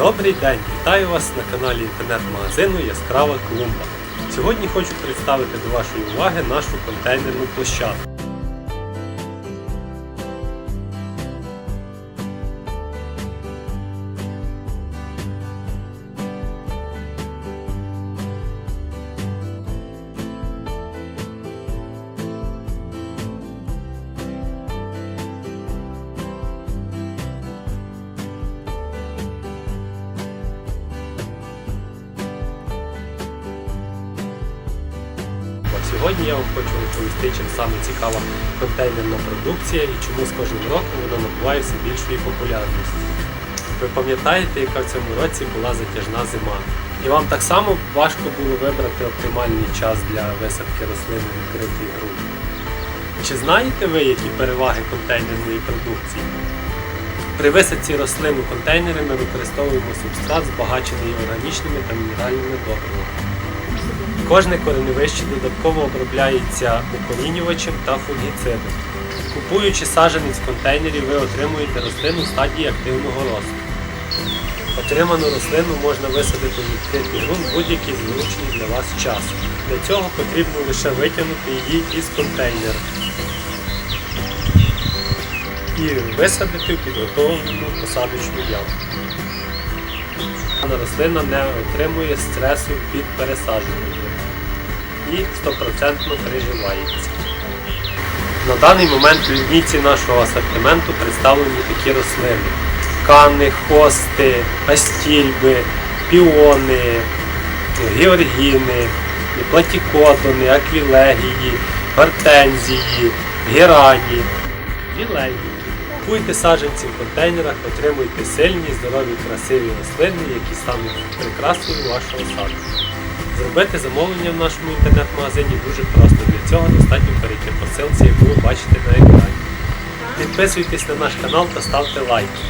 Добрий день! Вітаю вас на каналі інтернет-магазину Яскрава Клумба. Сьогодні хочу представити до вашої уваги нашу контейнерну площадку. Сьогодні я вам хочу розповісти, чим саме цікава контейнерна продукція і чому з кожним роком вона набуває все більшої популярності. Ви пам'ятаєте, яка в цьому році була затяжна зима? І вам так само важко було вибрати оптимальний час для висадки рослин у відкритий ґрунт. Чи знаєте ви, які переваги контейнерної продукції? При висадці рослин у контейнери ми використовуємо субстрат, збагачений органічними та мінеральними добривами. Кожне кореневище додатково обробляється укорінювачем та фунгіцидом. Купуючи саджанець в контейнері, ви отримуєте рослину в стадії активного росту. Отриману рослину можна висадити в відкритий ґрунт будь-який зручний для вас час. Для цього потрібно лише витягнути її із контейнера і висадити в підготовлену посадочну яму. Дана рослина не отримує стресу від пересаджування і 100% приживається. На даний момент в лінійці нашого асортименту представлені такі рослини: кани, хости, астільби, піони, георгіни, платікотони, аквілегії, гортензії, герані, лілейники. Купуйте саджанці в контейнерах, отримуйте сильні, здорові, красиві рослини, які стануть прикрасою вашого саду. Зробити замовлення в нашому інтернет-магазині дуже просто. Для цього достатньо перейти по ссылці, яку ви бачите на екрані. Підписуйтесь на наш канал та ставте лайки.